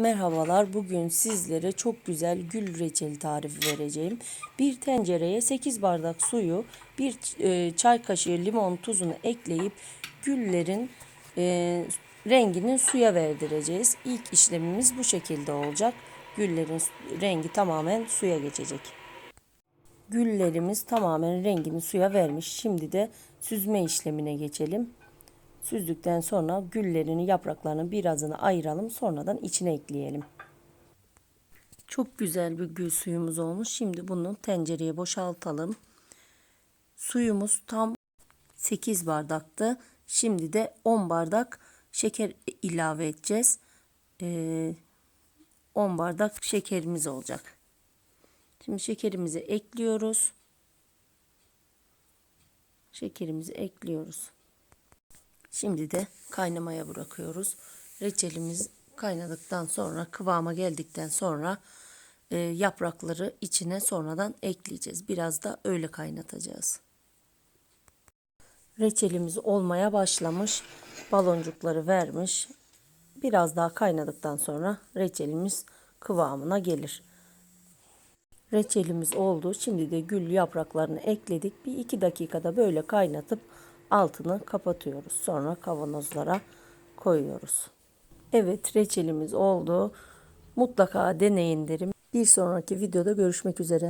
Merhabalar. Bugün sizlere çok güzel gül reçeli tarifi vereceğim. Bir tencereye 8 bardak suyu, bir e, çay kaşığı limon tuzunu ekleyip güllerin e, rengini suya verdireceğiz. İlk işlemimiz bu şekilde olacak. Güllerin rengi tamamen suya geçecek. Güllerimiz tamamen rengini suya vermiş. Şimdi de süzme işlemine geçelim. Süzdükten sonra güllerini, yapraklarını birazını ayıralım. Sonradan içine ekleyelim. Çok güzel bir gül suyumuz olmuş. Şimdi bunu tencereye boşaltalım. Suyumuz tam 8 bardaktı. Şimdi de 10 bardak şeker ilave edeceğiz. Ee, 10 bardak şekerimiz olacak. Şimdi şekerimizi ekliyoruz. Şekerimizi ekliyoruz. Şimdi de kaynamaya bırakıyoruz. Reçelimiz kaynadıktan sonra kıvama geldikten sonra e, yaprakları içine sonradan ekleyeceğiz. Biraz da öyle kaynatacağız. Reçelimiz olmaya başlamış. Baloncukları vermiş. Biraz daha kaynadıktan sonra reçelimiz kıvamına gelir. Reçelimiz oldu. Şimdi de gül yapraklarını ekledik. Bir iki dakikada böyle kaynatıp altını kapatıyoruz. Sonra kavanozlara koyuyoruz. Evet reçelimiz oldu. Mutlaka deneyin derim. Bir sonraki videoda görüşmek üzere.